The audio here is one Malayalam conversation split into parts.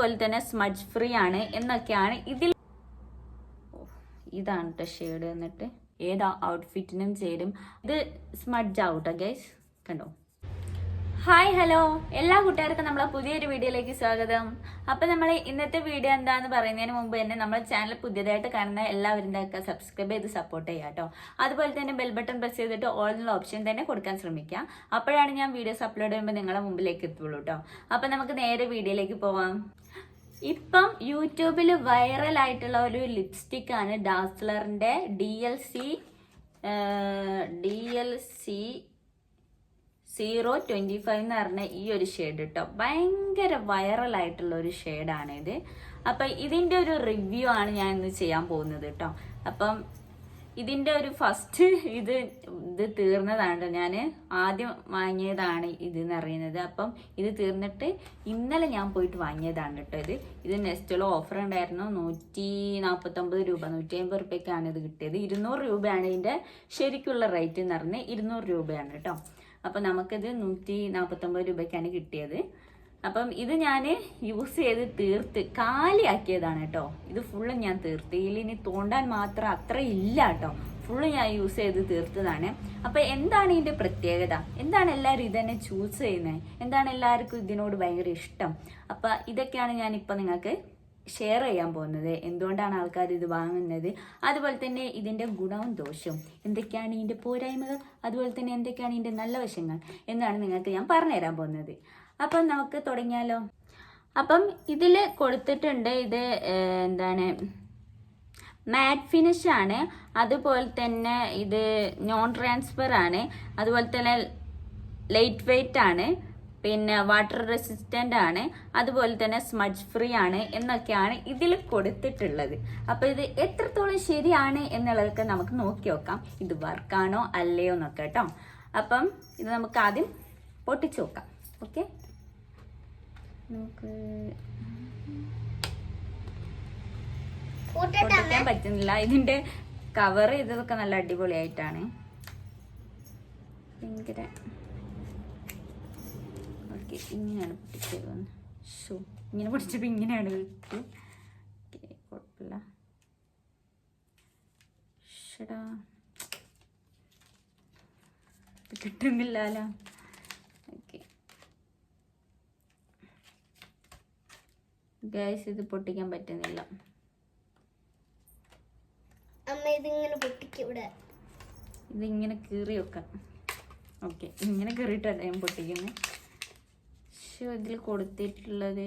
അതുപോലെ തന്നെ സ്മഡ്ജ് ഫ്രീ ആണ് എന്നൊക്കെയാണ് ഇതിൽ ഇതാണ് കേട്ടോ ഷെയ്ഡ് എന്നിട്ട്. ഏത് ഔട്ട്ഫിറ്റിനും ചേരും. ഇത് സ്മഡ്ജ് ആവട്ടോ ഗൈസ് കണ്ടോ? ഹായ് ഹലോ എല്ലാ കൂട്ടുകാർക്കും നമ്മളെ പുതിയൊരു വീഡിയോയിലേക്ക് സ്വാഗതം. അപ്പൊ നമ്മൾ ഇന്നത്തെ വീഡിയോ എന്താന്ന് പറയുന്നതിന് മുമ്പ് തന്നെ നമ്മുടെ ചാനൽ പുതിയതായിട്ട് കാണുന്ന എല്ലാവരും ഒക്കെ സബ്സ്ക്രൈബ് ചെയ്ത് സപ്പോർട്ട് ചെയ്യുക കേട്ടോ അതുപോലെ തന്നെ ബെൽ ബട്ടൺ പ്രസ് ചെയ്തിട്ട് ഓൾ എന്നുള്ള ഓപ്ഷൻ തന്നെ കൊടുക്കാൻ ശ്രമിക്കുക അപ്പോഴാണ് ഞാൻ വീഡിയോസ് അപ്ലോഡ് ചെയ്യുമ്പോൾ നിങ്ങളുടെ മുമ്പിലേക്ക് എത്തുള്ളൂ കേട്ടോ അപ്പൊ നമുക്ക് നേരെ വീഡിയോയിലേക്ക് പോവാം. ഇപ്പം യൂട്യൂബിൽ വൈറൽ ആയിട്ടുള്ള ഒരു ലിപ്സ്റ്റിക് ആണ് ഡാസ്ലറിന്റെ D L C D L C zero twenty five എന്ന് പറഞ്ഞ ഈ ഒരു ഷെയ്ഡ് കേട്ടോ ഭയങ്കര വൈറൽ ആയിട്ടുള്ള ഒരു ഷെയ്ഡാണ് ഇത് അപ്പം ഇതിന്റെ ഒരു റിവ്യൂ ആണ് ഞാൻ ഇന്ന് ചെയ്യാൻ പോകുന്നത് കേട്ടോ അപ്പം ഇതിന്റെ ഒരു ഫസ്റ്റ് ഇത് ഇത് തീർന്നതാണ് ഞാൻ ആദ്യം വാങ്ങിയതാണ് ഇത് എന്ന് അറിയുന്നത്. അപ്പം ഇത് തീർന്നിട്ട് ഇന്നലെ ഞാൻ പോയിട്ട് വാങ്ങിയതാണ് കേട്ടോ ഇത്. ഇത് നെസ്റ്റിലോ ഓഫർ ഉണ്ടായിരുന്നു. നൂറ്റി നാൽപ്പത്തൊമ്പത് രൂപ നൂറ്റി അമ്പത് റുപ്യക്കാണ് ഇത് കിട്ടിയത്. ഇരുന്നൂറ് രൂപയാണ് ഇതിന്റെ ശരിക്കുള്ള റേറ്റ് എന്ന് പറഞ്ഞാൽ ഇരുന്നൂറ് രൂപയാണ് കേട്ടോ. അപ്പം നമുക്കിത് നൂറ്റി നാൽപ്പത്തൊമ്പത് രൂപയ്ക്കാണ് കിട്ടിയത്. അപ്പം ഇത് ഞാൻ യൂസ് ചെയ്ത് തീർത്ത് കാലിയാക്കിയതാണ് കേട്ടോ. ഇത് ഫുള്ള് ഞാൻ തീർത്ത്. ഇതിലിനി തോണ്ടാൻ മാത്രം അത്ര ഇല്ല കേട്ടോ. ഫുള്ള് ഞാൻ യൂസ് ചെയ്ത് തീർത്തതാണ്. അപ്പം എന്താണ് ഇതിന്റെ പ്രത്യേകത? എന്താണ് എല്ലാവരും ഇതന്നെ ചൂസ് ചെയ്യുന്നത് എന്താണ് എല്ലാവർക്കും ഇതിനോട് ഭയങ്കര ഇഷ്ടം? അപ്പം ഇതൊക്കെയാണ് ഞാനിപ്പോൾ നിങ്ങൾക്ക് ഷെയർ ചെയ്യാൻ പോകുന്നത്. എന്തുകൊണ്ടാണ് ആൾക്കാർ ഇത് വാങ്ങുന്നത്? അതുപോലെ തന്നെ ഇതിന്റെ ഗുണവും ദോഷവും. എന്തൊക്കെയാണ് ഇതിന്റെ പോരായ്മകൾ? അതുപോലെ തന്നെ എന്തൊക്കെയാണ് ഇതിന്റെ നല്ല വശങ്ങൾ? എന്നാണ് നിങ്ങൾക്ക് ഞാൻ പറഞ്ഞുതരാൻ പോകുന്നത്. അപ്പം നമുക്ക് തുടങ്ങിയാലോ? അപ്പം ഇതിൽ കൊടുത്തിട്ടുണ്ട് ഇത് എന്താണ്? മാറ്റ് ഫിനിഷ് ആണ്. അതുപോലെ തന്നെ ഇത് നോൺ ട്രാൻസ്ഫർ ആണ്. അതുപോലെ തന്നെ ലൈറ്റ് വെയ്റ്റ് ആണ്. പിന്നെ വാട്ടർ റെസിസ്റ്റന്റ് ആണ്. അതുപോലെ തന്നെ സ്മഡ്ജ് ഫ്രീ ആണ് എന്നൊക്കെയാണ് ഇതിൽ കൊടുത്തിട്ടുള്ളത്. അപ്പോൾ ഇത് എത്രത്തോളം ശരിയാണ് എന്നുള്ളതൊക്കെ നമുക്ക് നോക്കി നോക്കാം. ഇത് വർക്കാണോ അല്ലയോ എന്നൊക്കെ കേട്ടോ. അപ്പം ഇത് നമുക്ക് ആദ്യം പൊട്ടിച്ചു നോക്കാം. ഓക്കെ നമുക്ക് പൊട്ടിക്കാൻ പറ്റുന്നില്ല. ഇതിന്റെ കവർ ഇതൊക്കെ നല്ല അടിപൊളിയായിട്ടാണ്. ഭയങ്കര ഓക്കെ ഇങ്ങനെയാണ് പൊട്ടിച്ചത് ഷോ ഇങ്ങനെ പൊട്ടിച്ചപ്പോൾ ഇങ്ങനെയാണ് കിട്ടി ഓക്കെ കുഴപ്പമില്ല. ഷടാ. കിട്ടുന്നില്ലല്ലോ ഓക്കെ. ഗൈസ് ഇത് പൊട്ടിക്കാൻ പറ്റുന്നില്ല. അമ്മ ഇതിങ്ങനെ പൊട്ടിക്കൂടെ ഇതിങ്ങനെ കീറി വെക്കാം. ഓക്കെ ഇങ്ങനെ കീറിയിട്ടല്ല ഞാൻ പൊട്ടിക്കുന്നത് പക്ഷേ ഇതിൽ കൊടുത്തിട്ടുള്ളത്.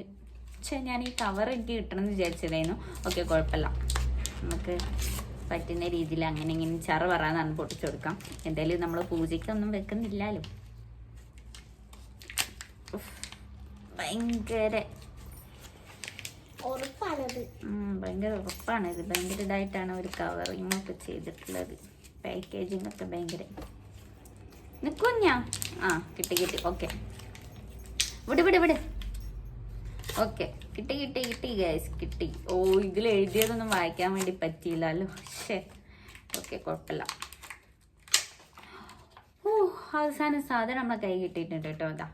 പക്ഷേ ഞാൻ ഈ കവർ എനിക്ക് കിട്ടണമെന്ന് വിചാരിച്ചതായിരുന്നു. ഓക്കെ കുഴപ്പമില്ല. നമുക്ക് പറ്റുന്ന രീതിയിൽ അങ്ങനെ ഇങ്ങനെ ചറ പറയാന്നാണ് പൊട്ടിച്ചു കൊടുക്കാം. എന്തായാലും നമ്മൾ പൂജയ്ക്കൊന്നും വെക്കുന്നില്ലല്ലോ. ഭയങ്കര ഭയങ്കര ഉറപ്പാണ്. ഇത് ഭയങ്കര ഇതായിട്ടാണ് ഒരു കവറിങ് ഒക്കെ ചെയ്തിട്ടുള്ളത്. പാക്കേജിങ് ഒക്കെ ഭയങ്കര. നിക്കുഞ്ഞാ? ആ കിട്ടി കിട്ടി. ഓക്കെ വിട് വിട് വിട്. ഓക്കെ കിട്ടി കിട്ടി കിട്ടി ഗൈസ് കിട്ടി. ഓ ഇതിൽ എഴുതിയതൊന്നും വായിക്കാൻ വേണ്ടി പറ്റിയില്ലല്ലോ. ശേ ഓക്കെ കുഴപ്പമില്ല. ഓ അവസാന സാധനം നമ്മളെ കൈ കിട്ടിയിട്ടുണ്ട് കേട്ടോ. അതാ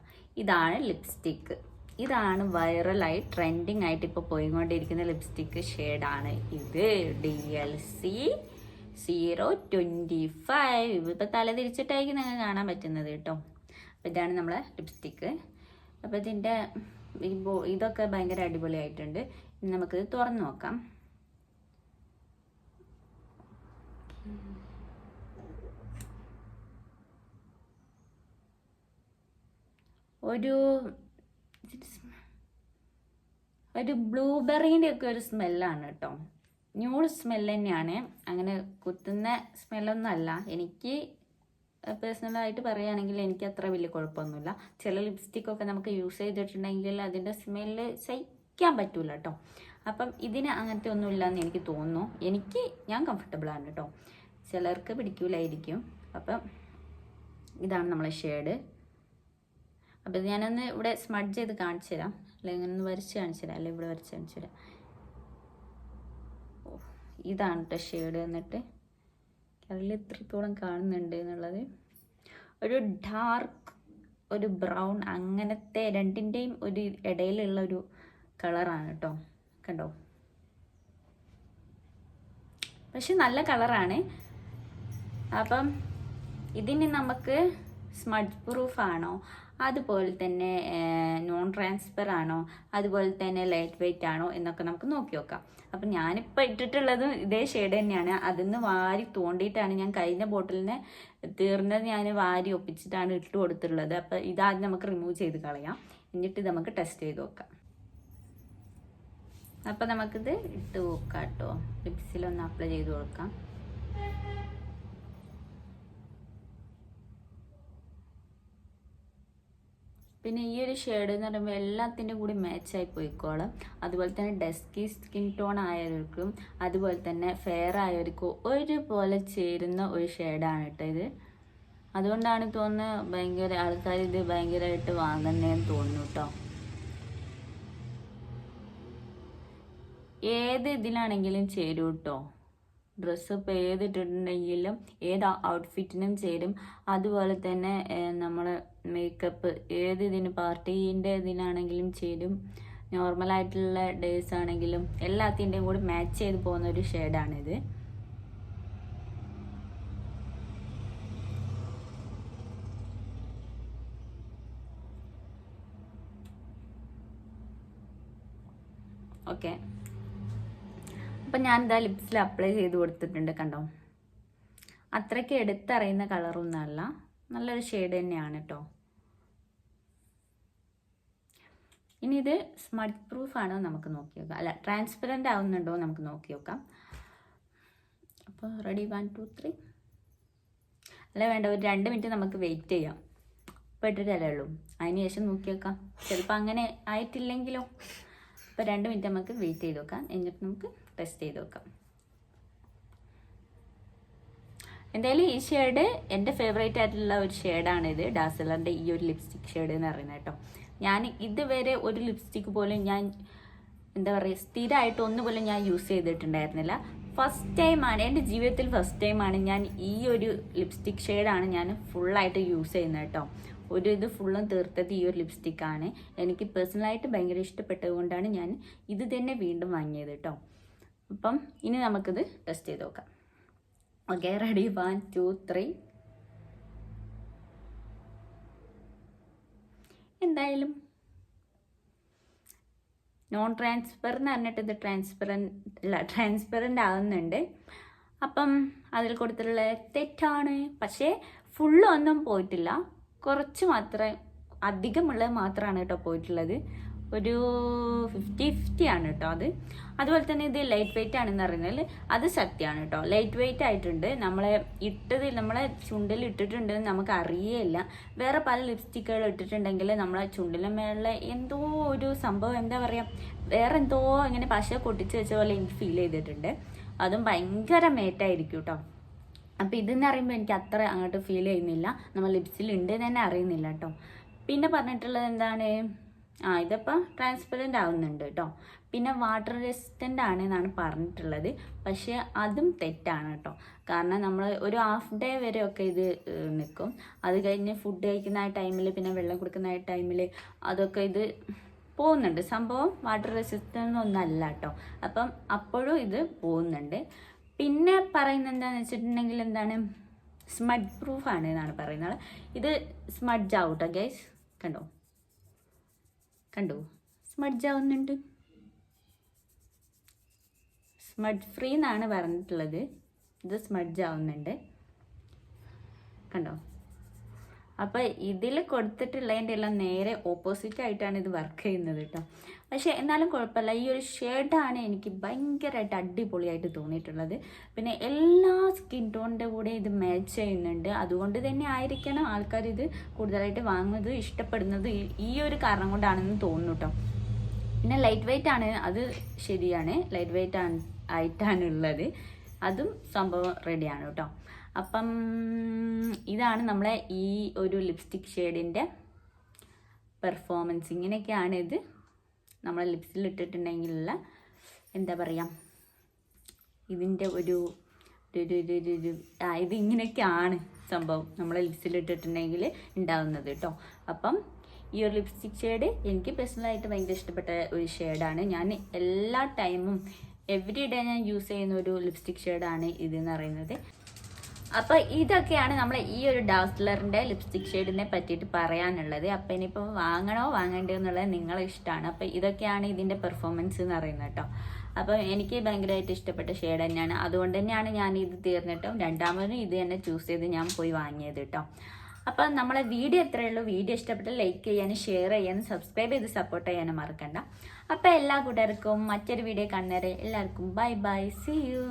ഇതാണ് ലിപ്സ്റ്റിക്ക് ഇതാണ് വൈറലായി ട്രെൻഡിങ് ആയിട്ട് ഇപ്പോൾ പോയിക്കൊണ്ടിരിക്കുന്ന ലിപ്സ്റ്റിക്ക് ഷെയ്ഡാണ് ഇത്. D L C zero twenty five ഇപ്പോൾ തല തിരിച്ചിട്ടായിരിക്കും നിങ്ങൾക്ക് കാണാൻ പറ്റുന്നത് കേട്ടോ. അപ്പോൾ ഇതാണ് നമ്മളെ ലിപ്സ്റ്റിക്ക് അപ്പോൾ ഇതിന്റെ ഇതൊക്കെ ഭയങ്കര അടിപൊളിയായിട്ടുണ്ട്. ഇനി നമുക്കിത് തുറന്നു നോക്കാം. ഒരു ഒരു ബ്ലൂബെറിന്റെ ഒക്കെ ഒരു സ്മെല്ലാണ് കേട്ടോ. ന്യൂ സ്മെല്ല് തന്നെയാണ്. അങ്ങനെ കുത്തുന്ന സ്മെല്ലൊന്നും അല്ല എനിക്ക് പേഴ്സണലായിട്ട് പറയുകയാണെങ്കിൽ എനിക്ക് അത്ര വലിയ കുഴപ്പമൊന്നുമില്ല. ചില ലിപ്സ്റ്റിക്കൊക്കെ നമുക്ക് യൂസ് ചെയ്തിട്ടുണ്ടെങ്കിൽ അതിന്റെ സ്മെല്ല് സഹിക്കാൻ പറ്റൂല കേട്ടോ അപ്പം ഇതിന് അങ്ങനത്തെ ഒന്നുമില്ല എനിക്ക് തോന്നുന്നു. എനിക്ക് ഞാൻ കംഫർട്ടബിൾ ആണ് കേട്ടോ ചിലർക്ക് പിടിക്കൂലായിരിക്കും. അപ്പം ഇതാണ് നമ്മളെ ഷെയ്ഡ് അപ്പം ഞാനൊന്ന് ഇവിടെ സ്മഡ്ജ് ചെയ്ത് കാണിച്ചു തരാം. അല്ലെങ്കിൽ ഒന്ന് വരച്ച് കാണിച്ചു തരാം. അല്ലെങ്കിൽ ഇവിടെ വരച്ച് കാണിച്ചു തരാം. ഇതാണ് കേട്ടോ ഷെയ്ഡ് എന്നിട്ട്. അതിൽ എത്രത്തോളം കാണുന്നുണ്ട് എന്നുള്ളത്. ഒരു ഡാർക്ക് ഒരു ബ്രൗൺ അങ്ങനത്തെ രണ്ടിന്റെയും ഒരു ഇടയിലുള്ള ഒരു കളറാണ് കേട്ടോ കണ്ടോ? പക്ഷെ നല്ല കളറാണ് അപ്പം ഇതിന് നമുക്ക് സ്മഡ് പ്രൂഫ് ആണോ? അതുപോലെ തന്നെ നോൺ ട്രാൻസ്ഫർ ആണോ അതുപോലെ തന്നെ ലൈറ്റ് വെയിറ്റ് ആണോ എന്നൊക്കെ നമുക്ക് നോക്കി നോക്കാം. അപ്പം ഞാനിപ്പോൾ ഇട്ടിട്ടുള്ളത് ഇതേ ഷെയ്ഡ് തന്നെയാണ്. അതിന്ന് വാരി തോണ്ടിയിട്ടാണ് ഞാൻ കഴിഞ്ഞ ബോട്ടിലിനെ തീർന്നത്. ഞാൻ വാരി ഒപ്പിച്ചിട്ടാണ് ഇട്ട് കൊടുത്തിട്ടുള്ളത്. അപ്പം ഇതാദ്യം നമുക്ക് റിമൂവ് ചെയ്ത് കളയാം. എന്നിട്ട് നമുക്ക് ടെസ്റ്റ് ചെയ്ത് നോക്കാം. അപ്പം നമുക്കിത് ഇട്ട് നോക്കാം കേട്ടോ. ലിപ്സിലൊന്ന് അപ്ലൈ ചെയ്ത് കൊടുക്കാം. പിന്നെ ഈ ഒരു ഷെയ്ഡ് എന്ന് പറയുമ്പോൾ എല്ലാത്തിന്റെ കൂടി മാച്ചായി പോയിക്കോളും. അതുപോലെ തന്നെ ഡെസ്കി സ്കിൻ ടോൺ ആയവർക്കും അതുപോലെ തന്നെ ഫെയർ ആയവർക്കും ഒരുപോലെ ചേരുന്ന ഒരു ഷെയ്ഡാണ് കേട്ടോ ഇത്. അതുകൊണ്ടാണ് തോന്നുന്നത് ഭയങ്കര ആൾക്കാർ ഇത് ഭയങ്കരമായിട്ട് വാങ്ങുന്നതെന്ന് തോന്നുന്നു കേട്ടോ ഏത് ഇതിലാണെങ്കിലും ചേരും കേട്ടോ ഡ്രസ്സ് ഇപ്പോൾ ഏതിട്ടിട്ടുണ്ടെങ്കിലും ഏത് ഔട്ട്ഫിറ്റിനും ചേരും. അതുപോലെ തന്നെ നമ്മൾ മേക്കപ്പ് ഏത് ഇതിന് പാർട്ടീന്റെ ഇതിനാണെങ്കിലും ചേരും. നോർമലായിട്ടുള്ള ഡേയ്സ് ആണെങ്കിലും എല്ലാത്തിന്റെയും കൂടി മാച്ച് ചെയ്ത് പോകുന്ന ഒരു ഷെയ്ഡാണിത്. ഓക്കെ. അപ്പം ഇതാ ലിപ്സിൽ അപ്ലൈ ചെയ്ത് കൊടുത്തിട്ടുണ്ട് കണ്ടോ? അത്രയ്ക്ക് എടുത്തറിയുന്ന കളറൊന്നുമല്ല നല്ലൊരു ഷെയ്ഡ് തന്നെയാണ് കേട്ടോ ഇനി ഇത് സ്മഡ് പ്രൂഫ് ആണോ നമുക്ക് നോക്കി നോക്കാം. അല്ല ട്രാൻസ്പെറന്റ് ആവുന്നുണ്ടോ നമുക്ക് നോക്കി നോക്കാം. അപ്പോൾ റെഡി വൺ ടു ത്രീ അല്ല വേണ്ട ഒരു രണ്ട് മിനിറ്റ് നമുക്ക് വെയിറ്റ് ചെയ്യാം. പെട്ടിട്ടല്ലേ ഉള്ളൂ. അതിന് ശേഷം നോക്കി നോക്കാം. ചിലപ്പോൾ അങ്ങനെ ആയിട്ടില്ലെങ്കിലോ? അപ്പോൾ രണ്ട് മിനിറ്റ് നമുക്ക് വെയിറ്റ് ചെയ്ത് നോക്കാം. എന്നിട്ട് നമുക്ക് ടെസ്റ്റ് ചെയ്ത് നോക്കാം. എന്തായാലും ഈ ഷെയ്ഡ് എന്റെ ഫേവറേറ്റ് ആയിട്ടുള്ള ഒരു ഷെയ്ഡാണിത്. ഡാസലറിന്റെ ഈ ഒരു ലിപ്സ്റ്റിക് ഷെയ്ഡ് എന്ന് പറയുന്നത് കേട്ടോ. ഞാൻ ഇതുവരെ ഒരു ലിപ്സ്റ്റിക് പോലും ഞാൻ എന്താ പറയുക സ്ഥിരമായിട്ട് ഒന്നുപോലും ഞാൻ യൂസ് ചെയ്തിട്ടുണ്ടായിരുന്നില്ല. ഫസ്റ്റ് ടൈമാണ് എന്റെ ജീവിതത്തിൽ ഫസ്റ്റ് ടൈമാണ് ഞാൻ ഈ ഒരു ലിപ്സ്റ്റിക് ഷെയ്ഡാണ് ഞാൻ ഫുള്ളായിട്ട് യൂസ് ചെയ്യുന്നത് കേട്ടോ. ഒരു ഇത് ഫുള്ളും തീർത്തത് ഈ ഒരു ലിപ്സ്റ്റിക്കാണ് എനിക്ക് പേഴ്സണലായിട്ട് ഭയങ്കര ഇഷ്ടപ്പെട്ടതുകൊണ്ടാണ് ഞാൻ ഇത് തന്നെ വീണ്ടും വാങ്ങിയത് കേട്ടോ അപ്പം ഇനി നമുക്കിത് ടെസ്റ്റ് ചെയ്ത് നോക്കാം. Okay ready one two three എന്തായാലും നോൺ ട്രാൻസ്ഫർ എന്ന് പറഞ്ഞിട്ട് ഇത് ട്രാൻസ്പെറന്റ് അല്ല ട്രാൻസ്പെറന്റ് ആകുന്നുണ്ട് അപ്പം അതിൽ കൊടുത്തിട്ടുള്ള തെറ്റാണ്. പക്ഷേ ഫുള്ളൊന്നും പോയിട്ടില്ല. കുറച്ച് മാത്രമേ അധികമുള്ളത് മാത്രമാണ് കേട്ടോ പോയിട്ടുള്ളത്. ഒരു ഫിഫ്റ്റി ഫിഫ്റ്റി ആണ് കേട്ടോ അത്. അതുപോലെ തന്നെ ഇത് ലൈറ്റ് വെയിറ്റ് ആണെന്ന് പറഞ്ഞാൽ അത് സത്യമാണ് കേട്ടോ. ലൈറ്റ് വെയിറ്റ് ആയിട്ടുണ്ട്. നമ്മളെ ഇട്ടത് നമ്മളെ ചുണ്ടിൽ ഇട്ടിട്ടുണ്ട് നമുക്ക് അറിയേയില്ല. വേറെ പല ലിപ്സ്റ്റിക്കുകൾ ഇട്ടിട്ടുണ്ടെങ്കിൽ നമ്മളെ ചുണ്ടിലെ മേളിലെ എന്തോ ഒരു സംഭവം എന്താ പറയുക വേറെ എന്തോ ഇങ്ങനെ പശ കൊട്ടിച്ച് വെച്ച പോലെ എനിക്ക് ഫീൽ ചെയ്തിട്ടുണ്ട്. അതും ഭയങ്കര മേറ്റായിരിക്കും കേട്ടോ. അപ്പം ഇതെന്ന് പറയുമ്പോൾ എനിക്ക് അത്ര അങ്ങോട്ട് ഫീൽ ചെയ്യുന്നില്ല. നമ്മൾ ലിപ്സിൽ ഉണ്ട് തന്നെ അറിയുന്നില്ല കേട്ടോ പിന്നെ പറഞ്ഞിട്ടുള്ളത് എന്താണ്? ആ ഇതിപ്പോൾ ട്രാൻസ്പെറന്റ് ആവുന്നുണ്ട് കേട്ടോ പിന്നെ വാട്ടർ റെസിസ്റ്റന്റ് ആണ് എന്നാണ് പറഞ്ഞിട്ടുള്ളത്. പക്ഷേ അതും തെറ്റാണ് കേട്ടോ കാരണം നമ്മൾ ഒരു ഹാഫ് ഡേ വരെ ഒക്കെ ഇത് നിൽക്കും അത് കഴിഞ്ഞ് ഫുഡ് കഴിക്കുന്ന ആ ടൈമിൽ പിന്നെ വെള്ളം കൊടുക്കുന്ന ആ ടൈമിൽ അതൊക്കെ ഇത് പോകുന്നുണ്ട്. സംഭവം വാട്ടർ റെസിസ്റ്റന്റ് ഒന്നല്ല കേട്ടോ അപ്പം അപ്പോഴും ഇത് പോകുന്നുണ്ട്. പിന്നെ പറയുന്നത് എന്താണെന്ന് വെച്ചിട്ടുണ്ടെങ്കിൽ എന്താണ്? സ്മഡ് പ്രൂഫ് ആണ് എന്നാണ് പറയുന്നത്. ഇത് സ്മഡ്ജ് ആവട്ടോ ഗൈസ് കണ്ടോ? കണ്ടോ? സ്മഡ്ജ് ആവുന്നുണ്ട്. സ്മഡ് ഫ്രീ എന്നാണ് പറഞ്ഞിട്ടുള്ളത്. ഇത് സ്മഡ്ജ് ആവുന്നുണ്ട്. കണ്ടോ? അപ്പോൾ ഇതിൽ കൊടുത്തിട്ടുള്ളതിന്റെ എല്ലാം നേരെ ഓപ്പോസിറ്റ് ആയിട്ടാണ് ഇത് വർക്ക് ചെയ്യുന്നത് കേട്ടോ പക്ഷേ എന്നാലും കുഴപ്പമില്ല. ഈ ഒരു ഷെയ്ഡാണ് എനിക്ക് ഭയങ്കരമായിട്ട് അടിപൊളിയായിട്ട് തോന്നിയിട്ടുള്ളത്. പിന്നെ എല്ലാ സ്കിൻ ടോണിന്റെ കൂടെ ഇത് മാച്ച് ചെയ്യുന്നുണ്ട്. അതുകൊണ്ട് തന്നെ ആയിരിക്കണം ആൾക്കാർ ഇത് കൂടുതലായിട്ട് വാങ്ങുന്നത് ഇഷ്ടപ്പെടുന്നത് ഈ- ഒരു കാരണം കൊണ്ടാണെന്ന് തോന്നുന്നു കേട്ടോ പിന്നെ ലൈറ്റ് വെയിറ്റ് ആണ്. അത് ശരിയാണ്. ലൈറ്റ് വെയിറ്റ് ആണ് ആയിട്ടാണ് ഉള്ളത്. അതും സംഭവം റെഡിയാണ് കേട്ടോ. അപ്പം ഇതാണ് നമ്മളെ ഈ ഒരു ലിപ്സ്റ്റിക് ഷെയ്ഡിന്റെ പെർഫോമൻസ് ഇങ്ങനെയൊക്കെയാണ് ഇത് നമ്മളെ ലിപ്സിൽ ഇട്ടിട്ടുണ്ടെങ്കിലുള്ള എന്താ പറയുക ഇതിന്റെ ഒരു ആ ഇത് ഇങ്ങനെയൊക്കെയാണ് സംഭവം നമ്മളെ ലിപ്സിൽ ഇട്ടിട്ടുണ്ടെങ്കിൽ ഉണ്ടാവുന്നത് കേട്ടോ. അപ്പം ഈ ഒരു ലിപ്സ്റ്റിക് ഷെയ്ഡ് എനിക്ക് പേഴ്സണലായിട്ട് ഭയങ്കര ഇഷ്ടപ്പെട്ട ഒരു ഷെയ്ഡാണ് ഞാൻ എല്ലാ ടൈമും എവറി ഡേ ഞാൻ യൂസ് ചെയ്യുന്ന ഒരു ലിപ്സ്റ്റിക് ഷെയ്ഡാണ് ഇതെന്ന് പറയുന്നത്. അപ്പൊ ഇതൊക്കെയാണ് നമ്മൾ ഈ ഒരു ഡാസ്ലറിന്റെ ലിപ്സ്റ്റിക് ഷെയ്ഡിനെ പറ്റിയിട്ട് പറയാനുള്ളത്. അപ്പൊ ഇനിയിപ്പോ വാങ്ങണോ വാങ്ങണ്ടോ എന്നുള്ളത് നിങ്ങളെ ഇഷ്ടമാണ്. അപ്പൊ ഇതൊക്കെയാണ് ഇതിന്റെ പെർഫോമൻസ് എന്ന് പറയുന്നത് കേട്ടോ. അപ്പൊ എനിക്ക് ഭയങ്കരമായിട്ട് ഇഷ്ടപ്പെട്ട ഷെയ്ഡ് തന്നെയാണ്. അതുകൊണ്ട് തന്നെയാണ് ഞാൻ ഇത് തീർന്നിട്ടും രണ്ടാമതും ഇത് തന്നെ ചൂസ് ചെയ്ത് ഞാൻ പോയി വാങ്ങിയത് കേട്ടോ. അപ്പൊ നമ്മളെ വീഡിയോ എത്രയേ ഉള്ളൂ. വീഡിയോ ഇഷ്ടപ്പെട്ട് ലൈക്ക് ചെയ്യാനും ഷെയർ ചെയ്യാനും സബ്സ്ക്രൈബ് ചെയ്ത് സപ്പോർട്ട് ചെയ്യാനും മറക്കണ്ട. അപ്പൊ എല്ലാ കൂട്ടുകാർക്കും മറ്റൊരു വീഡിയോ കാണുന്നവരെ എല്ലാവർക്കും ബൈ ബൈ സി യു